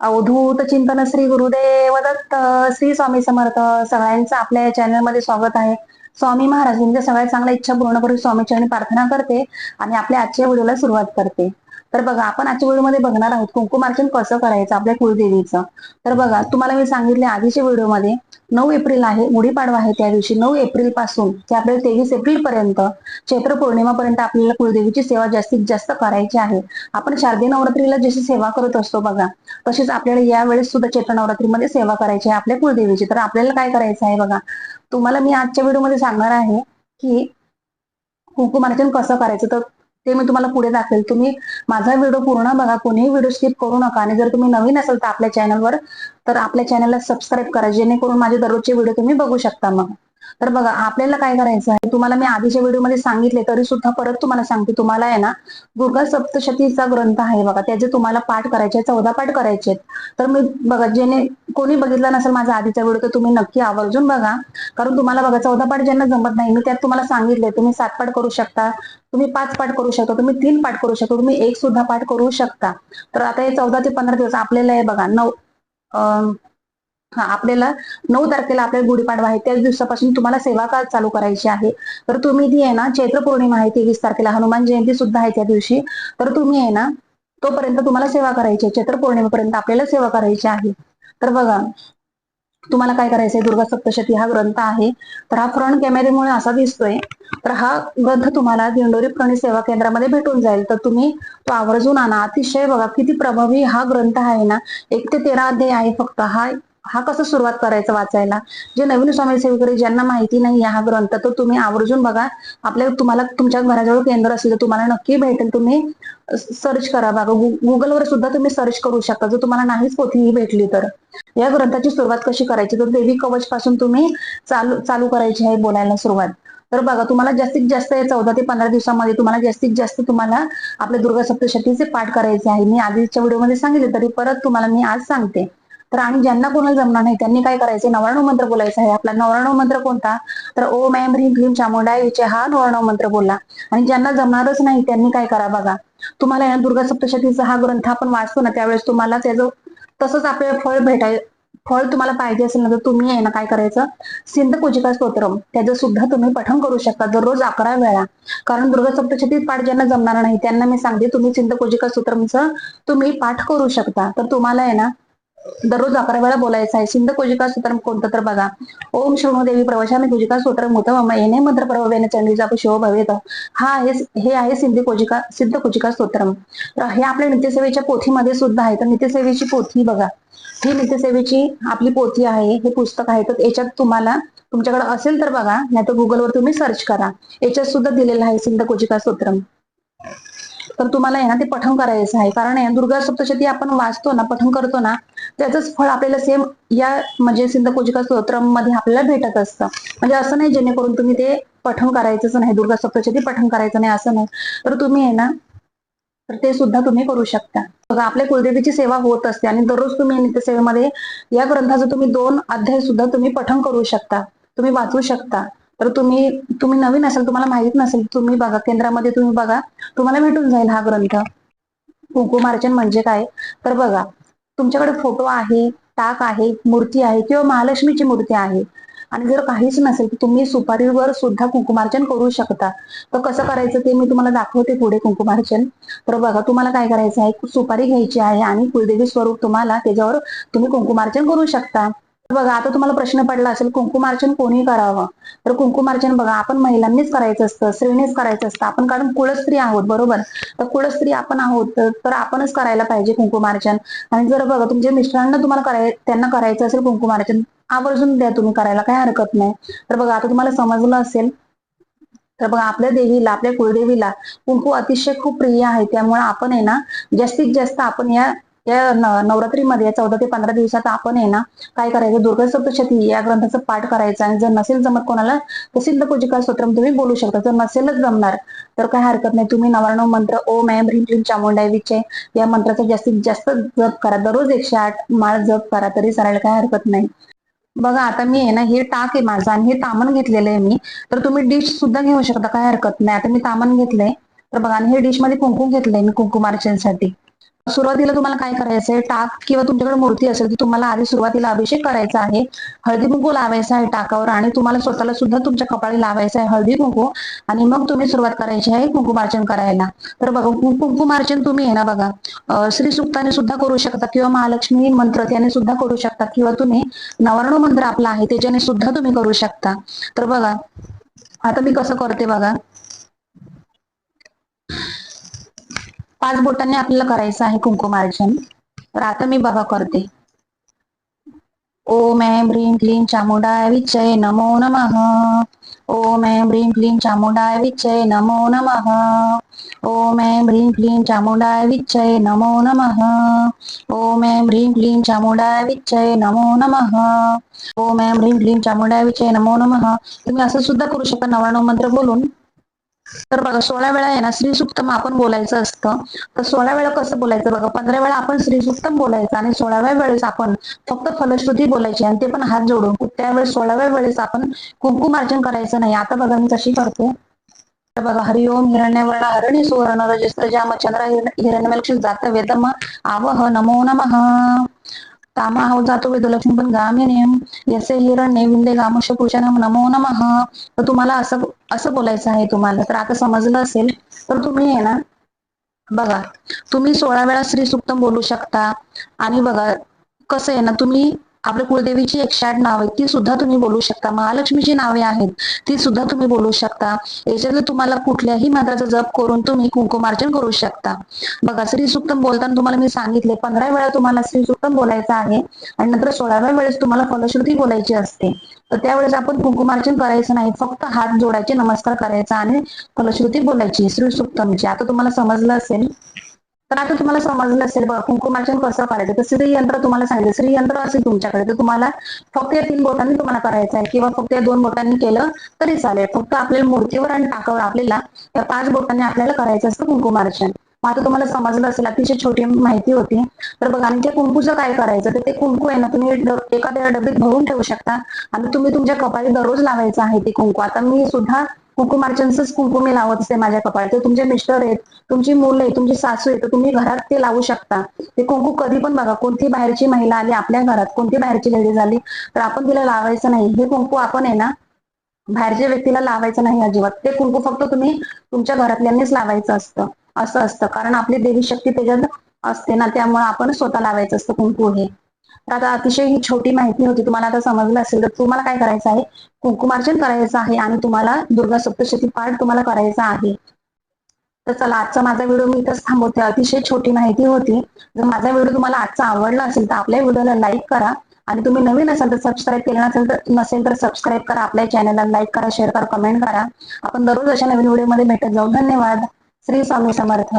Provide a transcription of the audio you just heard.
अवधूत चिंतन श्री गुरुदेव दत्त श्री स्वामी समर्थ सगळ्यांचं आपल्या या चॅनलमध्ये स्वागत आहे. स्वामी महाराज महाराजांच्या सगळ्या चांगल्या इच्छा पूर्ण करून स्वामीची प्रार्थना करते आणि आपल्या आजच्या व्हिडिओला सुरुवात करते. तर बघा आपण आजच्या व्हिडिओमध्ये बघणार आहोत कुंकुमार्चन कसं करायचं आपल्या कुलदेवीचं. तर बघा तुम्हाला मी सांगितले आधीच्या व्हिडिओमध्ये नऊ एप्रिल आहे गुढीपाडवा आहे त्या दिवशी. नऊ एप्रिलपासून ते आपल्याला तेवीस एप्रिल पर्यंत चैत्र पौर्णिमापर्यंत आपल्याला कुलदेवीची सेवा जास्तीत जास्त करायची आहे. आपण शारदीय नवरात्रीला जशी सेवा करत असतो बघा तसेच आपल्याला यावेळेस सुद्धा चैत्र नवरात्रीमध्ये सेवा करायची आहे आपल्या कुलदेवीची. तर आपल्याला काय करायचं आहे बघा तुम्हाला मी आजच्या व्हिडिओमध्ये सांगणार आहे की कुंकुमार्चन कसं करायचं. तर ते मी तुम्हाला पुढे दाखवेल. तुम्ही माझा व्हिडिओ पूर्ण बघा. कोणीही व्हिडिओ स्किप करू नका. आणि जर तुम्ही नवीन असाल तर आपल्या चॅनलवर तर आपल्या चॅनलला सबस्क्राईब करा. जेणेकरून माझे दररोजचे व्हिडिओ तुम्ही बघू शकता मग. तर बघा आपल्याला काय करायचं आहे? तुम्हाला मी आधीच्या व्हिडिओमध्ये सांगितले तरी सुद्धा परत तुम्हाला सांगते. तुम्हाला आहे ना दुर्गा सप्तशतीचा ग्रंथ आहे बघा. त्याचे तुम्हाला पाठ करायचे चौदा पाठ करायचे तर मी बघा जेणे कोणी बघितला नसेल माझा आधीचा व्हिडिओ तर तुम्ही नक्की आवर्जून बघा. कारण तुम्हाला बघा चौदा पाठ ज्यांना जमत नाही मी त्यात तुम्हाला सांगितले तुम्ही सात पाठ करू शकता तुम्ही पाच पाठ करू शकता तुम्ही तीन पाठ करू शकता तुम्ही एक सुद्धा पाठ करू शकता. तर आता हे चौदा ते पंधरा दिवस आपल्याला आहे बघा नऊ हा आपल्याला नऊ तारखेला आपल्याला गुढीपाडवा आहे. त्याच दिवसापासून तुम्हाला सेवा का चालू करायची आहे. तर तुम्ही ती आहे ना चैत्र पौर्णिमा आहे तेवीस तारखेला हनुमान जयंती सुद्धा आहे त्या दिवशी. तर तुम्ही आहे ना तोपर्यंत तुम्हाला सेवा करायची आहे. चैत्र पौर्णिमेपर्यंत आपल्याला सेवा करायची आहे. तर बघा तुम्हाला काय करायचंय? दुर्गा सप्तशती हा ग्रंथ आहे. तर हा फ्रंट कॅमेरेमुळे असा दिसतोय. तर हा ग्रंथ तुम्हाला दिंडोरी प्राणी सेवा केंद्रामध्ये भेटून जाईल. तर तुम्ही तो आवर्जून आणा. अतिशय बघा किती प्रभावी हा ग्रंथ आहे ना. एक ते तेरा अध्याय आहे फक्त. हा हा कसं सुरुवात करायचं वाचायला? जे नवीन स्वामी ज्यांना माहिती नाही हा ग्रंथ तर तुम्ही आवर्जून बघा. आपल्या तुम्हाला तुमच्या घराजवळ केंद्र असेल तर तुम्हाला नक्की भेटेल. तुम्ही सर्च करा. बघा गुगलवर सुद्धा तुम्ही सर्च करू शकता. जर तुम्हाला नाहीच पोथी भेटली तर. या ग्रंथाची सुरुवात कशी करायची? तर देवी कवच पासून तुम्ही चालू चालू करायची आहे बोलायला सुरुवात. तर बघा तुम्हाला जास्तीत जास्त चौदा ते पंधरा दिवसामध्ये तुम्हाला जास्तीत जास्त तुम्हाला आपल्या दुर्गा सप्तशतीचे पाठ करायचे आहे. मी आधीच्या व्हिडिओमध्ये सांगितले तरी परत तुम्हाला मी आज सांगते. तर आणि ज्यांना कोणाला जमणार नाही त्यांनी काय करायचं? नवराणव मंत्र बोलायचा आहे. आपला नवराणव मंत्र कोणता? तर ओ मॅम ह्रीम क्लीम चामुंडा विचे हा नवराणव मंत्र बोलला आणि ज्यांना जमणारच नाही त्यांनी काय करा बघा. तुम्हाला या दुर्गा सप्तशतीचा हा ग्रंथ आपण वाचतो ना त्यावेळेस तुम्हाला त्याचं तसंच आपल्याला फळ भेटाय फळ तुम्हाला पाहिजे असेल ना तर तुम्ही आहे ना काय करायचं? सिंध पूजिका स्तोत्रम. त्याचं सुद्धा तुम्ही पठण करू शकता दररोज अकरा वेळा. कारण दुर्गा सप्तशती पाठ ज्यांना जमणार नाही त्यांना मी सांगते तुम्ही सिंध पूजिका स्तोत्रमचं तुम्ही पाठ करू शकता. तर तुम्हाला आहे ना दररोज अकरा वेळा बोलायचं आहे. सिंध कुजिका सूत्रम कोणतं तर बघा. ओम शृणू देवी प्रवशाने कुजिका सूत्र मुतम येणे मंत्र प्रभवेने चंडीचा शिव भवेत. हा आहे हे आहे सिंधी कोजिका सिद्ध कुजिका स्तोत्रम. हे आपल्या नित्यसेवेच्या पोथीमध्ये सुद्धा आहे. तर नित्यसेवेची पोथी बघा. ही नित्यसेवेची आपली पोथी आहे. हे पुस्तक आहे. तर याच्यात तुम्हाला तुमच्याकडे असेल तर बघा. नाही तर गुगलवर तुम्ही सर्च करा. याच्यात सुद्धा दिलेलं आहे सिंध कुजिका स्तोत्रम. तर तुम्हाला आहे ना ते पठण करायचं आहे. कारण आहे दुर्गा सप्तशती आपण वाचतो ना पठण करतो ना त्याचंच फळ आपल्याला सेम या म्हणजे सिंध कोजिका स्तोत्रममध्ये आपल्याला भेटत असतं. म्हणजे असं नाही जेणेकरून तुम्ही ते पठण करायचंच नाही दुर्गा सप्तशती पठण करायचं नाही असं नाही. तर तुम्ही आहे ना तर ते सुद्धा तुम्ही करू शकता. बघा आपल्या कुलदेवीची सेवा होत असते आणि दररोज तुम्ही नित्यसेवेमध्ये या ग्रंथाचं तुम्ही दोन अध्याय सुद्धा तुम्ही पठण करू शकता. तुम्ही वाचू शकता. तर तुम्ही तुम्ही नवीन असाल तुम्हाला माहीत नसेल तुम्ही बघा केंद्रामध्ये तुम्ही बघा तुम्हाला भेटून जाईल हा ग्रंथ. कुंकुमार्चन म्हणजे काय? तर बघा तुमच्याकडे फोटो आहे टाक आहे मूर्ती आहे किंवा महालक्ष्मीची मूर्ती आहे. आणि जर काहीच नसेल तर तुम्ही सुपारीवर सुद्धा कुंकुमार्चन करू शकता. तर कसं करायचं ते मी तुम्हाला दाखवते पुढे कुंकुमार्चन तर बघा तुम्हाला काय करायचं आहे? सुपारी घ्यायची आहे आणि कुलदेवी स्वरूप तुम्हाला त्याच्यावर तुम्ही कुंकुमार्चन करू शकता. बघा आता तुम्हाला प्रश्न पडला असेल कुंकुमार्चन कोणी करावं? तर कुंकुमार्चन बघा आपण महिलांनीच करायचं असतं स्त्रीनेच करायचं असतं. आपण कारण कुळस्त्री आहोत बरोबर? तर कुळस्त्री आपण आहोत तर आपणच करायला पाहिजे कुंकुमार्चन आणि जर बघा तुमच्या मिस्टरांना तुम्हाला कराय त्यांना करायचं असेल कुंकुमार्चन आवर्जून द्या तुम्ही करायला काही हरकत नाही. तर बघा आता तुम्हाला समजलं असेल तर बघा आपल्या देवीला आपल्या कुळदेवीला कुंकू अतिशय खूप प्रिय आहे. त्यामुळे आपण आहे ना जास्तीत जास्त आपण या या नवरात्रीमध्ये चौदा ते पंधरा दिवसात आपण आहे ना काय करायचं दुर्गा सप्तशती या ग्रंथाचा पाठ करायचं आणि जर नसेल जमत कोणाला तर सिद्ध पूजिका स्तोत्रम तुम्ही बोलू शकता. जर नसेलच जमणार तर काय हरकत नाही. तुम्ही नवारणव मंत्र ओ मॅम ह्रीम क्लीम चामुंडावीचे या मंत्राचा जास्तीत जास्त जप करा. दररोज एकशे आठ माळ जप करा तरी सरायला काय हरकत नाही. बघा आता मी आहे ना हे टाक आहे माझं आणि हे तामन घेतलेलं आहे मी. तर तुम्ही डिश सुद्धा घेऊ शकता काय हरकत नाही. आता मी तामन घेतलंय. तर बघा आणि हे डिशमध्ये कुंकुम घेतलंय मी कुंकुमार्चनसाठी सुरुवातीला तुम्हाला काय करायचं आहे? टाक किंवा तुमच्याकडे मूर्ती असेल तर तुम्हाला आधी सुरुवातीला अभिषेक करायचा आहे. हळदी कुंकू लावायचा आहे टाकावर आणि तुम्हाला स्वतःला सुद्धा तुमच्या कपाळी लावायचं आहे हळदी कुंकू आणि मग तुम्ही सुरुवात करायची आहे कुंकुमार्चन करायला. तर बघा कुंकुमार्चन तुम्ही आहे ना बघा श्री सुक्ताने सुद्धा करू शकता किंवा महालक्ष्मी मंत्र त्याने सुद्धा करू शकता किंवा तुम्ही नवर्ण मंत्र आपला आहे त्याच्याने सुद्धा तुम्ही करू शकता. तर बघा आता मी कसं करते बघा पाच बोटांनी आपल्याला करायचं आहे कुंकुमार्चन तर आता मी बघा करते. ओम ऐं ह्रीं क्लीं चामुंडाय विच्चये नमो नमः. ओम ऐं ह्रीं क्लीं चामुंडाय विच्चय नमो नमः. ओम ऐं ह्रीं क्लीं चामुंडाय विच्चय नमो नमः. ओम ऐं ह्रीं क्लीं चामुंडाय विच्चय नमो नमः. ओम ऐं ह्रीं क्लीं चामुंडाय विच्चय नमो नमः. तुम्ही असं सुद्धा करू शकता नव्याण्णव मंत्र बोलून. तर बघा सोळा वेळा आहे ना श्रीसुक्तम आपण बोलायचं असतं. तर सोळा वेळा कसं बोलायचं? बघा पंधरा वेळा आपण श्रीसुक्तम बोलायचं आणि सोळाव्या वेळेस आपण फक्त फलश्रुती बोलायची आणि ते पण हात जोडून. त्यावेळेस सोळाव्या वेळेस आपण कुंकुमार्चन करायचं नाही. आता बघा मी कशी करते. तर बघा हरिओम हिरण्यवर्ण हरणी सुवर्ण रजस्त्र जाम चंद्र हिरण्यमलक्ष जात वेदम आवह नमो नमः. तामाह जातो वेदलक्ष्मी पण गामिनीम यसे हिरण्य विंदे गामुष पुरुषानम नमो नमः तर तुम्हाला असं असं बोलायचं आहे तुम्हाला तर आता समजलं असेल तर तुम्ही आहे ना बघा तुम्ही सोळा वेळा श्री सुक्तम बोलू शकता आणि बघा कसं आहे ना तुम्ही आपल्या कुलदेवीची एकशे आठ नाव आहेत ती सुद्धा तुम्ही बोलू शकता. महालक्ष्मीची नावे आहेत ती सुद्धा तुम्ही बोलू शकता. याच्यातलं तुम्हाला कुठल्याही मंत्राचा जप करून तुम्ही कुंकुमार्चन करू शकता. बघा श्री सुक्तम बोलताना तुम्हाला मी सांगितले पंधरा वेळा तुम्हाला श्री सुक्तम बोलायचं आहे आणि नंतर सोळाव्या वेळेस तुम्हाला फलश्रुती बोलायची असते. तर त्यावेळेस आपण कुंकुमार्चन करायचं नाही फक्त हात जोडायचे नमस्कार करायचा आणि फलश्रुती बोलायची श्री सुक्तमची आता तुम्हाला समजलं असेल तर आता तुम्हाला समजलं असेल बघा कुंकुमार्चन कसं करायचं? तर श्रीयंत्र तुम्हाला सांगितलं. श्रीयंत्र असेल तुमच्याकडे तर तुम्हाला फक्त या तीन बोटांनी तुम्हाला करायचं आहे. किंवा फक्त या दोन बोटांनी केलं तरी चालेल. फक्त आपल्याला मूर्तीवर आणि टाकावर आपल्याला या पाच बोटांनी आपल्याला करायचं असतं कुंकुमार्चन मग आता तुम्हाला समजलं असेल अतिशय छोटी माहिती होती. तर बघा आणि ते कुंकूचं काय करायचं? तर ते कुंकू आहे ना तुम्ही एखाद्या डबीत भरून ठेवू शकता. आणि तुम्ही तुमच्या कपाळी दररोज लावायचं आहे ते कुंकू. आता मी सुद्धा कुंकुमार्चनच कुंकू मी लावत असते माझ्या कपाळी तर तुमचे मिस्टर आहेत तुमची मुलं आहे तुमची सासू आहे तर तुम्ही घरात ते लावू शकता. ते कुंकू कधी पण बघा कोणती बाहेरची महिला आली आपल्या घरात कोणती बाहेरची लेडीज आली तर आपण तिला लावायचं नाही. हे कुंकू आपण आहे ना बाहेरच्या व्यक्तीला लावायचं नाही अजिबात. ते कुंकू फक्त तुम्ही तुमच्या घरातल्यांनीच लावायचं असतं. असं असतं. कारण आपली देवी शक्ती त्याच्यात असते ना त्यामुळे आपण स्वतः लावायचं असतं कुंकू हे. तर आता अतिशय ही छोटी माहिती होती तुम्हाला आता समजलं असेल. तर तुम्हाला काय करायचं आहे? कुंकुमार्चन करायचं आहे आणि तुम्हाला दुर्गा सप्तशती पाठ तुम्हाला करायचा आहे. तर चला आजचा माझा व्हिडिओ मी इथंच थांबवते. अतिशय छोटी माहिती होती. जर माझा व्हिडिओ तुम्हाला आजचा आवडला असेल तर आपल्या व्हिडिओला लाईक करा. आणि तुम्ही नवीन असाल तर सबस्क्राईब केलं नसेल तर नसेल तर सबस्क्राईब करा. आपल्या चॅनलला लाईक करा शेअर करा कमेंट करा. आपण दररोज अशा नवीन व्हिडिओमध्ये भेटत जाऊ. धन्यवाद. श्री स्वामी समर्थ.